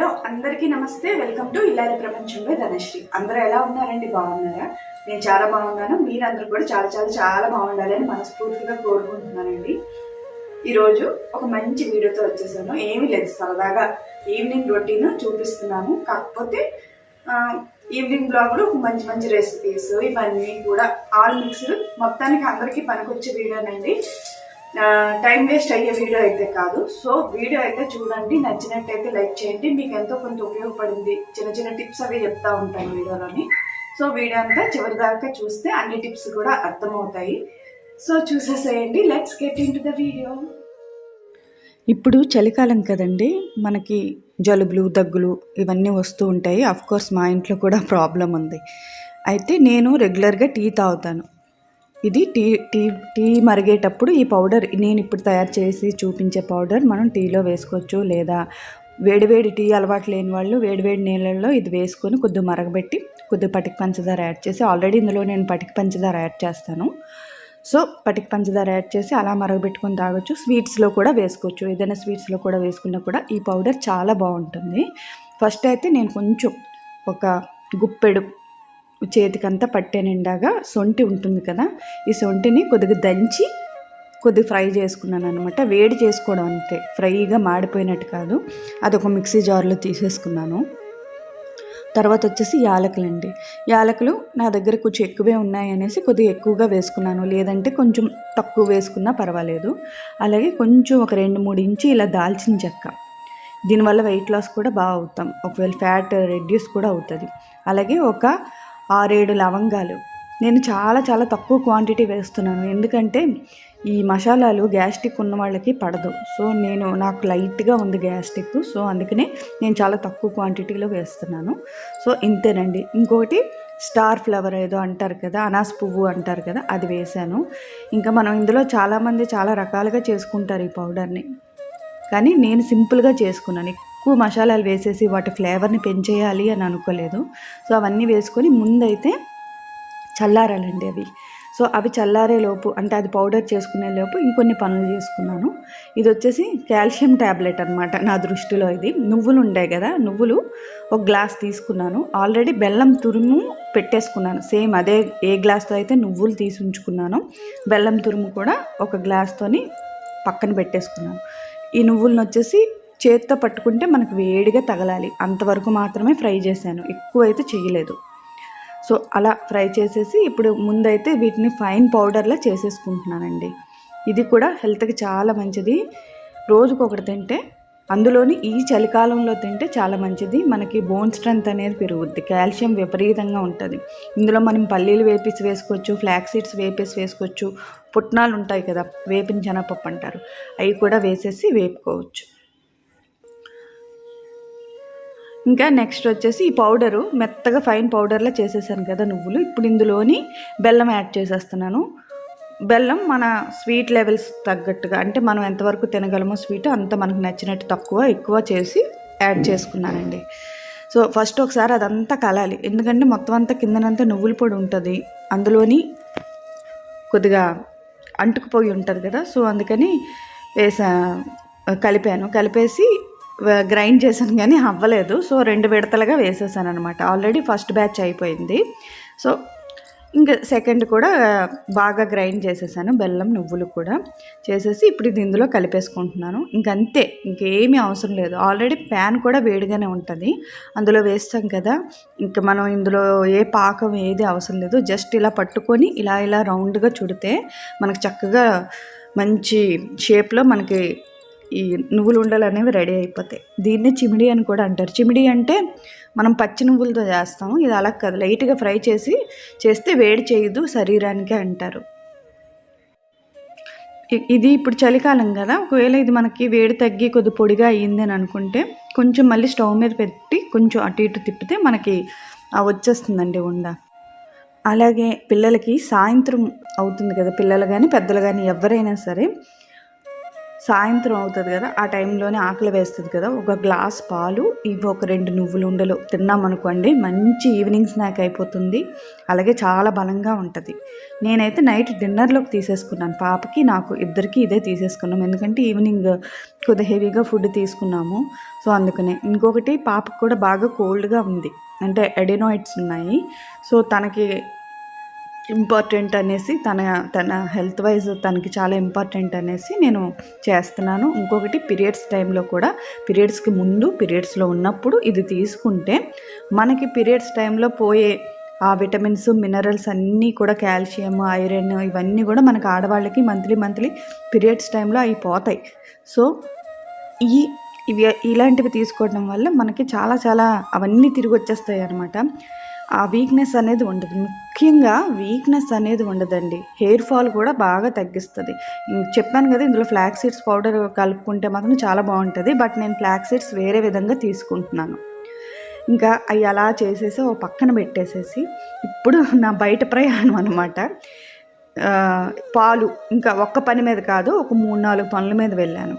నమస్తే. Welcome to ఇల్లాలి ప్రపంచంలో ధనశ్రీ. అందరూ ఎలా ఉన్నారండి? బాగున్నారా? నేను చాలా బాగున్నాను. మీరందరూ కూడా చాలా చాలా చాలా బాగుండాలని మనస్ఫూర్తిగా కోరుకుంటున్నానండి. ఈరోజు ఒక మంచి వీడియోతో వచ్చేసాను. ఏమీ లేదు. సరదాగా ఈవినింగ్ రొటీన్ చూపిస్తున్నాను. కాకపోతే ఈవినింగ్ బ్లాగ్లో మంచి మంచి రెసిపీస్ ఇవన్నీ కూడా. ఆల్ మిక్స్ మొత్తానికి అందరికీ పనికొచ్చే వీడియోనండి. టైం వేస్ట్ అయ్యే వీడియో అయితే కాదు. సో వీడియో అయితే చూడండి నచ్చినట్టయితే లైక్ చేయండి. మీకు ఎంతో కొంత ఉపయోగపడింది. చిన్న చిన్న టిప్స్ అవి చెప్తా ఉంటాను వీడియోలోని. సో వీడియో అంతా చివరి దాకా చూస్తే అన్ని టిప్స్ కూడా అర్థమవుతాయి. సో చూసేసేయండి. Let's get into the video ఇప్పుడు చలికాలం కదండి. మనకి జలుబులు దగ్గులు ఇవన్నీ వస్తూ ఉంటాయి. అఫ్ కోర్స్ మా ఇంట్లో కూడా ప్రాబ్లం ఉంది. అయితే నేను రెగ్యులర్గా టీ తాగుతాను. ఇది టీ టీ టీ మరిగేటప్పుడు ఈ పౌడర్ నేను ఇప్పుడు తయారు చేసి చూపించే పౌడర్ మనం టీలో వేసుకోవచ్చు లేదా వేడివేడి టీ అలవాటు లేని వాళ్ళు వేడివేడి నీళ్ళల్లో ఇది వేసుకొని కొద్దిగా మరగబెట్టి కొద్దిగా పటిక పంచదార యాడ్ చేసి ఆల్రెడీ ఇందులో నేను పటిక పంచదార యాడ్ చేస్తాను. సో పటిక పంచదార యాడ్ చేసి అలా మరగబెట్టుకొని తాగొచ్చు. స్వీట్స్లో కూడా వేసుకోవచ్చు. ఏదైనా స్వీట్స్లో కూడా వేసుకున్నా కూడా ఈ పౌడర్ చాలా బాగుంటుంది. ఫస్ట్ అయితే నేను కొంచెం ఒక గుప్పెడు చేతికంతా పట్టే నిండాగా సొంటి ఉంటుంది కదా ఈ సొంటిని కొద్దిగా దంచి కొద్దిగా ఫ్రై చేసుకున్నాను అనమాట వేడి చేసుకోవడం అంతే ఫ్రైగా మాడిపోయినట్టు కాదు. అదొక మిక్సీ జార్లో తీసేసుకున్నాను. తర్వాత వచ్చేసి యాలకులండి. యాలకులు నా దగ్గర కొంచెం ఎక్కువే ఉన్నాయి అనేసి కొద్దిగా ఎక్కువగా వేసుకున్నాను. లేదంటే కొంచెం తక్కువ వేసుకున్నా పర్వాలేదు. అలాగే కొంచెం ఒక రెండు మూడు ఇంచు ఇలా దాల్చిన చెక్క. దీనివల్ల వెయిట్ లాస్ కూడా బాగా అవుతాం. ఒకవేళ ఫ్యాట్ రెడ్యూస్ కూడా అవుతుంది. అలాగే ఒక ఆరేడు లవంగాలు. నేను చాలా చాలా తక్కువ క్వాంటిటీ వేస్తున్నాను. ఎందుకంటే ఈ మసాలాలు గ్యాస్ట్రిక్ ఉన్న వాళ్ళకి పడదు. సో నేను నాకు లైట్గా ఉంది గ్యాస్ట్రిక్. సో అందుకనే నేను చాలా తక్కువ క్వాంటిటీలో వేస్తున్నాను. సో ఇంతేనండి. ఇంకోటి స్టార్ ఫ్లవర్ ఏదో అంటారు కదా అనాస్ పువ్వు అంటారు కదా అది వేశాను ఇంకా మనం ఇందులో చాలామంది చాలా రకాలుగా చేసుకుంటారు ఈ పౌడర్ని. కానీ నేను సింపుల్గా చేసుకున్నాను. ఎక్కువ మసాలాలు వేసేసి వాటి ఫ్లేవర్ని పెంచేయాలి అని అనుకోలేదు. సో అవన్నీ వేసుకొని ముందైతే చల్లారాలండి అవి. సో అవి చల్లారే లోపు అంటే అది పౌడర్ చేసుకునే లోపు ఇంకొన్ని పనులు చేసుకున్నాను. ఇది వచ్చేసి కాల్షియం ట్యాబ్లెట్ అనమాట నా దృష్టిలో ఇది. నువ్వులు ఉండే కదా నువ్వులు ఒక గ్లాస్ తీసుకున్నాను. ఆల్రెడీ బెల్లం తురుము పెట్టేసుకున్నాను. సేమ్ అదే ఏ గ్లాస్తో అయితే నువ్వులు తీసి ఉంచుకున్నాను బెల్లం తురుము కూడా ఒక గ్లాస్తోని పక్కన పెట్టేసుకున్నాను. ఈ నువ్వులను వచ్చేసి చేత్తో పట్టుకుంటే మనకు వేడిగా తగలాలి. అంతవరకు మాత్రమే ఫ్రై చేశాను. ఎక్కువ అయితే చేయలేదు. సో అలా ఫ్రై చేసేసి ఇప్పుడు ముందైతే వీటిని ఫైన్ పౌడర్లా చేసేసుకుంటున్నానండి. ఇది కూడా హెల్త్కి చాలా మంచిది. రోజుకొకటి తింటే అందులోని ఈ చలికాలంలో తింటే చాలా మంచిది. మనకి బోన్ స్ట్రెంత్ అనేది పెరుగుద్ది. కాల్షియం విపరీతంగా ఉంటుంది. ఇందులో మనం పల్లీలు వేపేసి వేసుకోవచ్చు ఫ్లాక్ సీడ్స్ వేపేసి వేసుకోవచ్చు. పుట్నాలు ఉంటాయి కదా వేపిన అంటారు. అవి కూడా వేసేసి వేపుకోవచ్చు. ఇంకా నెక్స్ట్ వచ్చేసి ఈ పౌడరు మెత్తగా ఫైన్ పౌడర్లా చేసేసాను కదా నువ్వులు. ఇప్పుడు ఇందులోని బెల్లం యాడ్ చేసేస్తున్నాను. బెల్లం మన స్వీట్ లెవెల్స్ తగ్గట్టుగా అంటే మనం ఎంతవరకు తినగలమో స్వీట్ అంత మనకు నచ్చినట్టు తక్కువ ఎక్కువ చేసి యాడ్ చేసుకున్నానండి. సో ఫస్ట్ ఒకసారి అదంతా కలాలి. ఎందుకంటే మొత్తం అంతా కిందనంతా నువ్వుల పొడి ఉంటుంది. అందులోని కొద్దిగా అంటుకుపోయి ఉంటుంది కదా సో అందుకని వేసా కలిపాను. కలిపేసి గ్రైండ్ చేశాను కానీ అవ్వలేదు. సో రెండు విడతలుగా వేసేసాను అనమాట ఆల్రెడీ ఫస్ట్ బ్యాచ్ అయిపోయింది. సో ఇంకా సెకండ్ కూడా బాగా గ్రైండ్ చేసేసాను. బెల్లం నువ్వులు కూడా చేసేసి ఇప్పుడు ఇది ఇందులో కలిపేసుకుంటున్నాను. ఇంకంతే ఇంకేమీ అవసరం లేదు. ఆల్రెడీ ప్యాన్ కూడా వేడిగానే ఉంటుంది. అందులో వేస్తాం కదా. ఇంకా మనం ఇందులో ఏ పాకం ఏది అవసరం లేదు. జస్ట్ ఇలా పట్టుకొని ఇలా ఇలా రౌండ్గా చుడితే మనకు చక్కగా మంచి షేప్లో మనకి ఈ నువ్వులు ఉండలు అనేవి రెడీ అయిపోతాయి. దీన్ని చిమిడి అని కూడా అంటారు. చిమిడి అంటే మనం పచ్చి నువ్వులతో చేస్తాము. ఇది అలా కాదు. లైట్గా ఫ్రై చేసి చేస్తే వేడి చేయదు శరీరానికి అంటారు. ఇది ఇప్పుడు చలికాలం కదా. ఒకవేళ ఇది మనకి వేడి తగ్గి కొద్ది పొడిగా అయ్యింది అని అనుకుంటే కొంచెం మళ్ళీ స్టవ్ మీద పెట్టి కొంచెం అటు ఇటు తిప్పితే మనకి వచ్చేస్తుందండి ఉండ. అలాగే పిల్లలకి సాయంత్రం అవుతుంది కదా. పిల్లలు కానీ పెద్దలు కానీ ఎవరైనా సరే సాయంత్రం అవుతుంది కదా ఆ టైంలోనే ఆకలి వేస్తుంది కదా ఒక గ్లాస్ పాలు ఇవి ఒక రెండు నువ్వులు ఉండలు తిన్నామనుకోండి మంచి ఈవినింగ్ స్నాక్ అయిపోతుంది అలాగే చాలా బలంగా ఉంటుంది. నేనైతే నైట్ డిన్నర్లోకి తీసేసుకున్నాను పాపకి నాకు ఇద్దరికి ఇదే తీసేసుకున్నాం ఎందుకంటే ఈవినింగ్ కొద్దిగా హెవీగా ఫుడ్ తీసుకున్నాము సో అందుకనే. ఇంకొకటి పాపకు కూడా బాగా కోల్డ్గా ఉంది అంటే ఎడినాయిడ్స్ ఉన్నాయి సో తనకి ఇంపార్టెంట్ అనేసి తన తన హెల్త్ వైజ్ తనకి చాలా ఇంపార్టెంట్ అనేసి నేను చేస్తున్నాను. ఇంకొకటి పీరియడ్స్ టైంలో కూడా పీరియడ్స్కి ముందు పీరియడ్స్లో ఉన్నప్పుడు ఇది తీసుకుంటే మనకి పీరియడ్స్ టైంలో పోయే ఆ విటమిన్స్ మినరల్స్ అన్నీ కూడా కాల్షియం ఐరన్ ఇవన్నీ కూడా మనకి ఆడవాళ్ళకి మంత్లీ మంత్లీ పీరియడ్స్ టైంలో అవి పోతాయి. సో ఈ ఇవి ఇలాంటివి తీసుకోవడం వల్ల మనకి చాలా చాలా అవన్నీ తిరిగి వచ్చేస్తాయి అనమాట ఆ వీక్నెస్ అనేది ఉండదు. ముఖ్యంగా వీక్నెస్ అనేది ఉండదండి. హెయిర్ ఫాల్ కూడా బాగా తగ్గిస్తుంది. చెప్పాను కదా ఇందులో ఫ్లాక్ సీడ్స్ పౌడర్ కలుపుకుంటే మాత్రం చాలా బాగుంటుంది. బట్ నేను ఫ్లాక్ సీడ్స్ వేరే విధంగా తీసుకుంటున్నాను. ఇంకా అవి అలా చేసేసి ఓ పక్కన పెట్టేసేసి ఇప్పుడు నా బయట ప్రయాణం అనమాట పాలు ఇంకా ఒక్క పని మీద కాదు ఒక మూడు నాలుగు పనుల మీద వెళ్ళాను.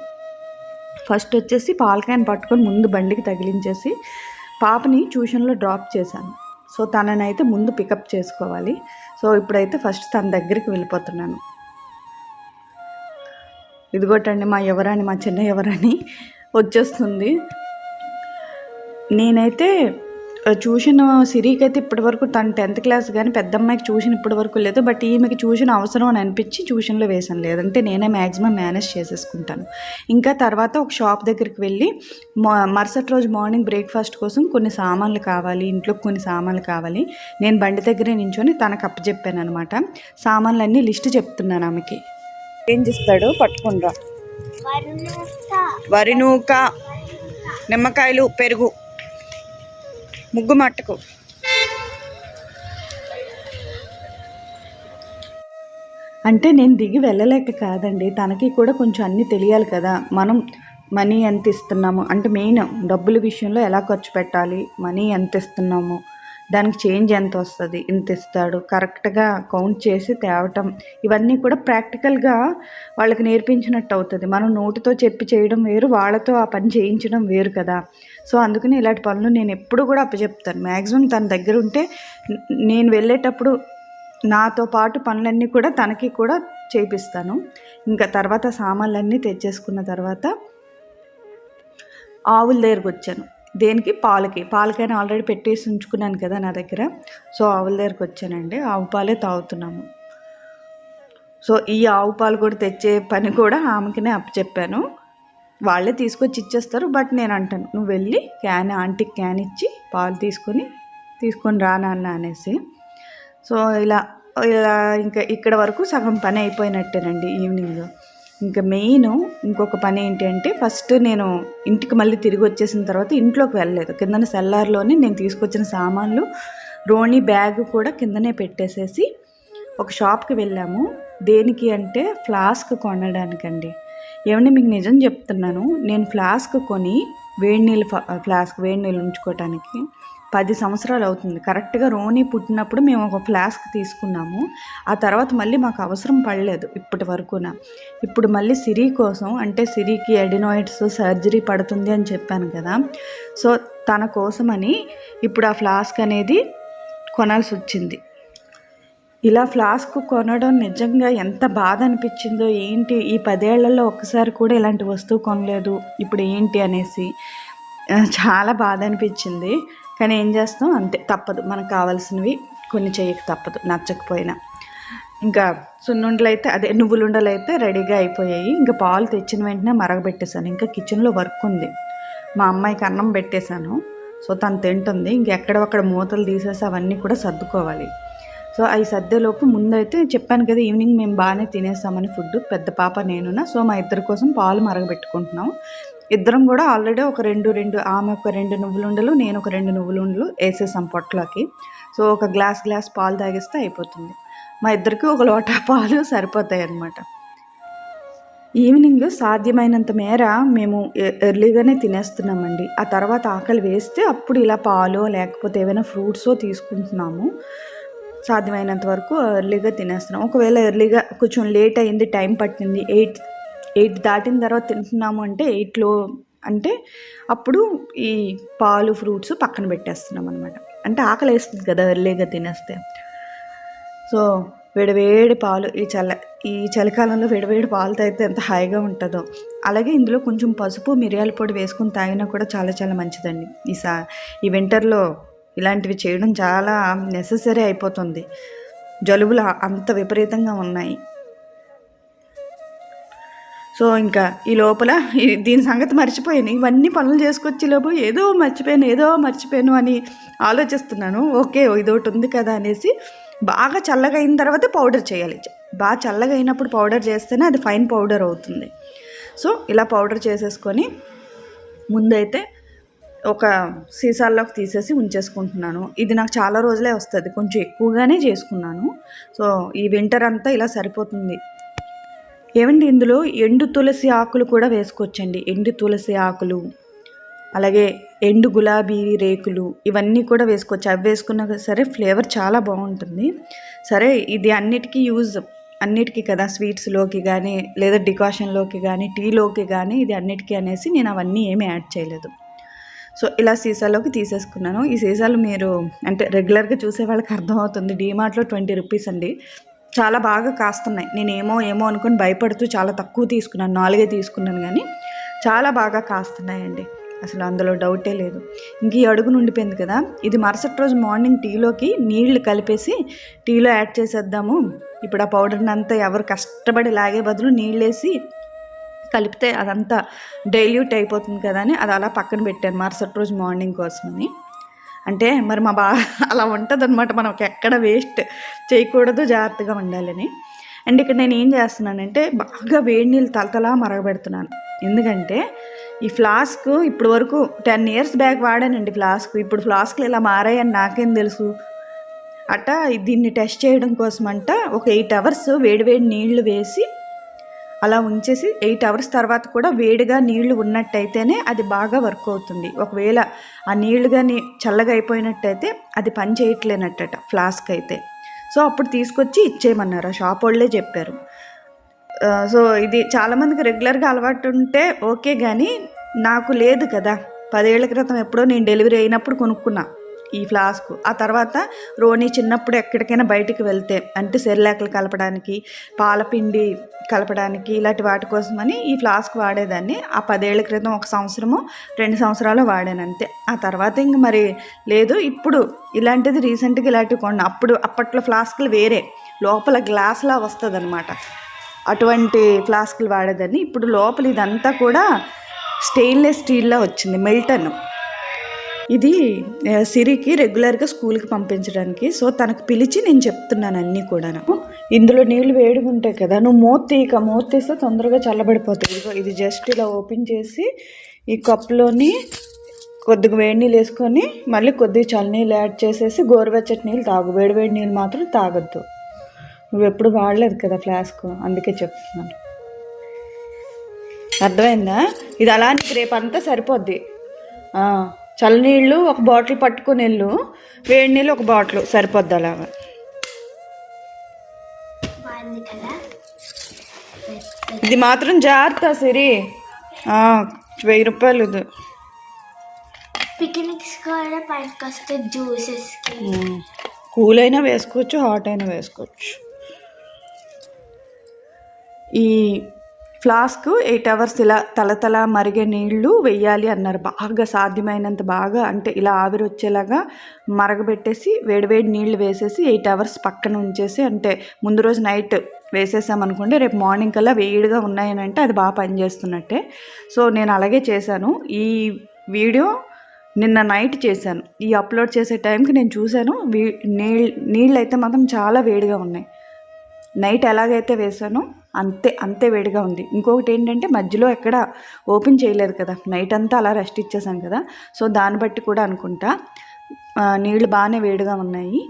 ఫస్ట్ వచ్చేసి పాలకాయను పట్టుకొని ముందు బండికి తగిలించేసి పాపని ట్యూషన్లో డ్రాప్ చేశాను. సో తననైతే ముందు పికప్ చేసుకోవాలి. సో ఇప్పుడైతే ఫస్ట్ తన దగ్గరికి వెళ్ళిపోతున్నాను. ఇదిగోటండి మా ఎవరని మా చిన్న ఎవరని వచ్చేస్తుంది. నేనైతే ట్యూషన్ సిరికి అయితే ఇప్పటి వరకు తను టెన్త్ క్లాస్ కానీ పెద్ద అమ్మాయికి ట్యూషన్ ఇప్పటి వరకు లేదు బట్ ఈమెకి ట్యూషన్ అవసరం అని అనిపించి ట్యూషన్లో వేసాను లేదంటే నేనే మ్యాక్సిమం మేనేజ్ చేసేసుకుంటాను. ఇంకా తర్వాత ఒక షాప్ దగ్గరికి వెళ్ళి మా- మరుసటి రోజు మార్నింగ్ బ్రేక్ఫాస్ట్ కోసం కొన్ని సామాన్లు కావాలి ఇంట్లో కొన్ని సామాన్లు కావాలి. నేను బండి దగ్గరే నించొని తనకు అప్పచెప్పాను అనమాట సామాన్లన్నీ లిస్ట్ చెప్తున్నాను ఆమెకి. ఏం చేస్తాడు? పట్టుకుండ్రా. వరి నూక. నిమ్మకాయలు పెరుగు. ముగ్గు మట్టుకు. అంటే నేను దిగి వెళ్ళలేక కాదండి. తనకి కూడా కొంచెం అన్నీ తెలియాలి కదా. మనం మనీ ఎంత ఇస్తున్నాము? అంటే మెయిన్ డబ్బుల విషయంలో ఎలా ఖర్చు పెట్టాలి? మనీ ఎంత ఇస్తున్నాము? దానికి చేంజ్ ఎంత వస్తుంది ఇంత ఇస్తాడు కరెక్ట్గా కౌంట్ చేసి తేవటం ఇవన్నీ కూడా ప్రాక్టికల్గా వాళ్ళకి నేర్పించినట్టు అవుతుంది. మనం నోటితో చెప్పి చేయడం వేరు వాళ్ళతో ఆ పని చేయించడం వేరు కదా. సో అందుకని ఇలాంటి పనులు నేను ఎప్పుడు కూడా అప్పచెప్తాను. మ్యాక్సిమం తన దగ్గర ఉంటే నేను వెళ్ళేటప్పుడు నాతో పాటు పనులన్నీ కూడా తనకి కూడా చేపిస్తాను. ఇంకా తర్వాత సామాన్లన్నీ తెచ్చేసుకున్న తర్వాత ఆవుల దగ్గరకు వచ్చాను. దేనికి? పాలకి. పాలకైనా ఆల్రెడీ పెట్టేసి ఉంచుకున్నాను కదా నా దగ్గర. సో ఆవుల దగ్గరకు వచ్చానండి. ఆవు పాలే తాగుతున్నాము. సో ఈ ఆవు పాలు కూడా తెచ్చే పని కూడా ఆమెకినే అప్పచెప్పాను వాళ్ళే తీసుకొచ్చి ఇచ్చేస్తారు. బట్ నేను అంటాను నువ్వు వెళ్ళి క్యాన్ ఆంటీకి క్యాన్ ఇచ్చి పాలు తీసుకొని తీసుకొని రానాన్న అనేసి. సో ఇలా ఇలా ఇంకా ఇక్కడ వరకు సగం పని అయిపోయినట్టేనండి ఈవినింగ్. ఇంకా మెయిన్ ఇంకొక పని ఏంటంటే ఫస్ట్ నేను ఇంటికి మళ్ళీ తిరిగి వచ్చేసిన తర్వాత ఇంట్లోకి వెళ్ళలేదు. కిందన సెల్లార్లోనే నేను తీసుకొచ్చిన సామాన్లు రోణి బ్యాగ్ కూడా కిందనే పెట్టేసేసి ఒక షాప్కి వెళ్ళాము. దేనికి అంటే ఫ్లాస్క్ కొనడానికండి. ఏమంటే మీకు నిజం చెప్తున్నాను. నేను ఫ్లాస్క్ కొని వేడి నీళ్ళు ఫ్లాస్క్ వేడి నీళ్ళు ఉంచుకోవటానికి పది సంవత్సరాలు అవుతుంది. కరెక్ట్గా రోని పుట్టినప్పుడు మేము ఒక ఫ్లాస్క్ తీసుకున్నాము. ఆ తర్వాత మళ్ళీ మాకు అవసరం పడలేదు ఇప్పటి వరకున. ఇప్పుడు మళ్ళీ సిరి కోసం అంటే సిరికి ఎడినాయిడ్స్ సర్జరీ పడుతుంది అని చెప్పాను కదా. సో తన కోసమని ఇప్పుడు ఆ ఫ్లాస్క్ అనేది కొనాల్సి వచ్చింది. ఇలా ఫ్లాస్క్ కొనడం నిజంగా ఎంత బాధ అనిపించిందో ఏంటి? ఈ పదేళ్ళలో ఒక్కసారి కూడా ఇలాంటి వస్తువు కొనలేదు. ఇప్పుడు ఏంటి అనేసి చాలా బాధ అనిపించింది. కానీ ఏం చేస్తాం? అంతే తప్పదు. మనకు కావాల్సినవి కొన్ని చేయక తప్పదు నచ్చకపోయినా. ఇంకా సున్నుండలు అయితే అదే నువ్వులుండలు అయితే రెడీగా అయిపోయాయి. ఇంకా పాలు తెచ్చిన వెంటనే మరగబెట్టేశాను. ఇంకా కిచెన్లో వర్క్ ఉంది. మా అమ్మాయికి అన్నం పెట్టేశాను. సో తను తింటుంది. ఇంకెక్కడొక్కడ మూతలు తీసేసి అవన్నీ కూడా సర్దుకోవాలి. సో అవి సర్దేలోపు ముందైతే చెప్పాను కదా ఈవినింగ్ మేము బాగానే తినేస్తామని ఫుడ్ పెద్ద పాప నేనున్నా. సో మా ఇద్దరి కోసం పాలు మరగబెట్టుకుంటున్నాం ఇద్దరం కూడా ఆల్రెడీ ఒక రెండు రెండు ఆమె ఒక రెండు నువ్వులుండలు నేను ఒక రెండు నువ్వులుండలు వేసేసాం పొట్లోకి. సో ఒక గ్లాస్ గ్లాస్ పాలు తాగిస్తే అయిపోతుంది. మా ఇద్దరికి ఒక లోటా పాలు సరిపోతాయి అన్నమాట ఈవినింగ్ సాధ్యమైనంత మేర మేము ఎర్లీగానే తినేస్తున్నామండి. ఆ తర్వాత ఆకలి వేస్తే అప్పుడు ఇలా పాలు లేకపోతే ఏమైనా ఫ్రూట్సో తీసుకుంటున్నాము. సాధ్యమైనంత వరకు ఎర్లీగా తినేస్తున్నాం. ఒకవేళ ఎర్లీగా కొంచెం లేట్ అయింది టైం పట్టింది ఎయిట్ ఎయిట్ దాటిన తర్వాత తింటున్నాము అంటే ఎయిట్లో అంటే అప్పుడు ఈ పాలు ఫ్రూట్స్ పక్కన పెట్టేస్తున్నాం అనమాట అంటే ఆకలి వేస్తుంది కదా ఎర్లీగా తినేస్తే. సో వేడివేడి పాలు ఈ చల్ల ఈ చలికాలంలో వేడివేడి పాలు తాగితే ఎంత హాయిగా ఉంటుందో. అలాగే ఇందులో కొంచెం పసుపు మిరియాల పొడి వేసుకుని తాగినా కూడా చాలా చాలా మంచిదండి. ఈ సా ఈ వింటర్లో ఇలాంటివి చేయడం చాలా నెససరీ అయిపోతుంది. జలుబులు అంత విపరీతంగా ఉన్నాయి. సో ఇంకా ఈ లోపల దీని సంగతి మర్చిపోయాను. ఇవన్నీ పనులు చేసుకొచ్చి లోపు ఏదో మర్చిపోయాను ఏదో మర్చిపోయాను అని ఆలోచిస్తున్నాను. ఓకే ఇది ఒకటి ఉంది కదా అనేసి బాగా చల్లగా అయిన తర్వాత పౌడర్ చేయాలి. బాగా చల్లగా అయినప్పుడు పౌడర్ చేస్తేనే అది ఫైన్ పౌడర్ అవుతుంది. సో ఇలా పౌడర్ చేసేసుకొని ముందైతే ఒక సీసాల్లోకి తీసేసి ఉంచేసుకుంటున్నాను. ఇది నాకు చాలా రోజులే వస్తుంది. కొంచెం ఎక్కువగానే చేసుకున్నాను. సో ఈ వింటర్ అంతా ఇలా సరిపోతుంది. ఏమండి ఇందులో? ఎండు తులసి ఆకులు కూడా వేసుకోవచ్చండి. ఎండు తులసి ఆకులు అలాగే ఎండు గులాబీ రేకులు ఇవన్నీ కూడా వేసుకోవచ్చు. అవి వేసుకున్నా సరే ఫ్లేవర్ చాలా బాగుంటుంది. సరే ఇది అన్నిటికీ యూజ్ అన్నిటికీ కదా? స్వీట్స్లోకి కానీ లేదా డికాషన్లోకి కానీ టీలోకి కానీ ఇది అన్నిటికీ అనేసి నేను అవన్నీ ఏమీ యాడ్ చేయలేదు. సో ఇలా సీసాలోకి తీసేసుకున్నాను. ఈ సీసాలు మీరు అంటే రెగ్యులర్గా చూసే వాళ్ళకి అర్థమవుతుంది. డీమార్ట్లో ట్వంటీ రూపీస్ అండి. చాలా బాగా కాస్తున్నాయి. నేనేమో ఏమో అనుకుని భయపడుతూ చాలా తక్కువ తీసుకున్నాను. నాలుగే తీసుకున్నాను కానీ చాలా బాగా కాస్తున్నాయండి. అసలు అందులో డౌటే లేదు. ఇంక ఈ అడుగు ఉండిపోయింది కదా. ఇది మరుసటి రోజు మార్నింగ్ టీలోకి నీళ్ళు కలిపేసి టీలో యాడ్ చేసేద్దాము. ఇప్పుడు ఆ పౌడర్ని అంతా ఎవరు కష్టపడి లాగే బదులు నీళ్ళేసి కలిపితే అదంతా డైల్యూట్ అయిపోతుంది కదా అని అది అలా పక్కన పెట్టాను మరుసటి రోజు మార్నింగ్ కోసమని. అంటే మరి మా బా అలా ఉంటుంది అనమాట మనం ఎక్కడ వేస్ట్ చేయకూడదు జాగ్రత్తగా ఉండాలని. అండ్ ఇక్కడ నేను ఏం చేస్తున్నానంటే బాగా వేడి నీళ్ళు తలతలా మరగబెడుతున్నాను. ఎందుకంటే ఈ ఫ్లాస్క్ ఇప్పుడు వరకు టెన్ ఇయర్స్ బ్యాక్ వాడానండి ఫ్లాస్క్. ఇప్పుడు ఫ్లాస్క్లు ఇలా మారాయని నాకేం తెలుసు. అట దీన్ని టెస్ట్ చేయడం కోసం అంట ఒక ఎయిట్ అవర్స్ వేడివేడి నీళ్ళు వేసి అలా ఉంచేసి ఎయిట్ అవర్స్ తర్వాత కూడా వేడిగా నీళ్ళు ఉన్నట్టయితేనే అది బాగా వర్క్ అవుతుంది. ఒకవేళ ఆ నీళ్ళు కానీ చల్లగా అయిపోయినట్టయితే అది పని చేయట్లేనట్టట ఫ్లాస్క్ అయితే సో అప్పుడు తీసుకొచ్చి ఇచ్చేయమన్నారు? ఆ షాప్ వాళ్ళే చెప్పారు. సో ఇది చాలామందికి రెగ్యులర్గా అలవాటు ఉంటే ఓకే కానీ నాకు లేదు కదా. పదేళ్ళ క్రితం ఎప్పుడో నేను డెలివరీ అయినప్పుడు కొనుక్కున్నా. ఈ ఫ్లాస్క్. ఆ తర్వాత రోని చిన్నప్పుడు ఎక్కడికైనా బయటికి వెళ్తే అంటే సెర్లాకులు కలపడానికి పాలపిండి కలపడానికి ఇలాంటి వాటి కోసమని ఈ ఫ్లాస్క్ వాడేదాన్ని. ఆ పదేళ్ళ క్రితం ఒక సంవత్సరము రెండు సంవత్సరాలు వాడాను అంతే. ఆ తర్వాత ఇంక మరి లేదు. ఇప్పుడు ఇలాంటిది రీసెంట్గా ఇలాంటివి కొన్నా అప్పుడు అప్పట్లో ఫ్లాస్క్లు వేరే. లోపల గ్లాస్లా వస్తుంది అటువంటి ఫ్లాస్కులు వాడేదాన్ని. ఇప్పుడు లోపల ఇదంతా కూడా స్టెయిన్లెస్ స్టీల్లో వచ్చింది మెల్టన్. ఇది సిరికి రెగ్యులర్గా స్కూల్కి పంపించడానికి. సో తనకు పిలిచి నేను చెప్తున్నాను అన్నీ కూడాను. ఇందులో నీళ్ళు వేడిగా ఉంటాయి కదా నువ్వు మూత ఇక మూత తీస్తే తొందరగా చల్లబడిపోతుంది ఇదిగో ఇది జస్ట్ ఇలా ఓపెన్ చేసి ఈ కప్లోని కొద్దిగా వేడి నీళ్ళు వేసుకొని మళ్ళీ కొద్దిగా చల్లనీళ్ళు యాడ్ చేసేసి గోరువెచ్చటి నీళ్ళు తాగు. వేడి వేడి నీళ్ళు మాత్రం తాగొద్దు. నువ్వు ఎప్పుడు వాడలేదు కదా ఫ్లాస్క్ అందుకే చెప్తున్నాను. అర్థమైందా? ఇది అలా నీకు రేపు అంతా సరిపోద్ది చల్లనీళ్ళు ఒక బాటిల్ పట్టుకొని వెళ్ళు. వేడి నీళ్ళు ఒక బాటిల్. సరిపోద్ది అలాగా. ఇది మాత్రం జాగ్రత్త సిరి. వెయ్యి రూపాయలు ఇది. పిక్నిక్స్ కూడా కూల్ అయినా వేసుకోవచ్చు హాట్ అయినా వేసుకోవచ్చు. ఈ ఫ్లాస్క్ ఎయిట్ అవర్స్ ఇలా తలతల మరిగే నీళ్ళు వెయ్యాలి అన్నారు. బాగా సాధ్యమైనంత బాగా అంటే ఇలా ఆవిరి వచ్చేలాగా మరగబెట్టేసి వేడివేడి నీళ్ళు వేసేసి ఎయిట్ అవర్స్ పక్కన ఉంచేసి అంటే ముందు రోజు నైట్ వేసేసామనుకోండి రేపు మార్నింగ్ కల్లా వేడిగా ఉన్నాయనంటే అది బాగా పనిచేస్తున్నట్టే సో నేను అలాగే చేశాను. ఈ వీడియో నిన్న నైట్ చేశాను. ఈ అప్లోడ్ చేసే టైంకి నేను చూశాను. వీ నీళ్ళు నీళ్ళు అయితే మాత్రం చాలా వేడిగా ఉన్నాయి. నైట్ ఎలాగైతే వేసానో అంతే అంతే వేడిగా ఉంది. ఇంకొకటి ఏంటంటే మధ్యలో ఎక్కడ ఓపెన్ చేయలేదు కదా నైట్ అంతా అలా రెస్ట్ ఇచ్చేసాను కదా సో దాన్ని బట్టి కూడా అనుకుంటా. నీళ్ళు బాగానే వేడిగా ఉన్నాయి.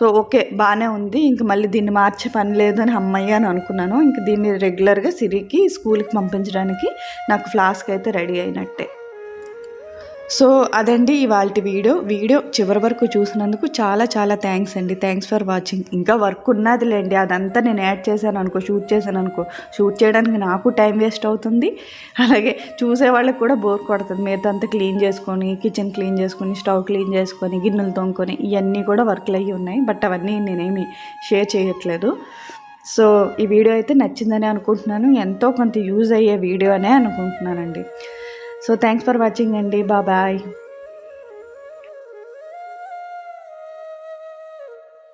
సో ఓకే బాగానే ఉంది. ఇంక మళ్ళీ దీన్ని మార్చే పని లేదని అమ్మయ్య అని అనుకున్నాను. ఇంక దీన్ని రెగ్యులర్గా సిరికి స్కూల్కి పంపించడానికి నాకు ఫ్లాస్క్ అయితే రెడీ అయినట్టే. సో అదండి ఇవాళ వీడియో. వీడియో చివరి వరకు చూసినందుకు చాలా చాలా థ్యాంక్స్ అండి. Thanks for watching. ఇంకా వర్క్ ఉన్నదిలేండి. అదంతా నేను యాడ్ చేశాను అనుకో షూట్ చేశాను అనుకో. షూట్ చేయడానికి నాకు టైం వేస్ట్ అవుతుంది. అలాగే చూసే వాళ్ళకి కూడా బోర్ కొడుతుంది. మిగతా అంతా క్లీన్ చేసుకొని కిచెన్ క్లీన్ చేసుకొని స్టవ్ క్లీన్ చేసుకొని గిన్నెలు తోముకొని ఇవన్నీ కూడా వర్క్లు అయ్యి ఉన్నాయి. బట్ అవన్నీ నేనేమి షేర్ చేయట్లేదు. సో ఈ వీడియో అయితే నచ్చిందని అనుకుంటున్నాను. ఎంతో కొంత యూజ్ అయ్యే వీడియో అనే అనుకుంటున్నానండి. సో థ్యాంక్స్ ఫర్ వాచింగ్ అండి బాయ్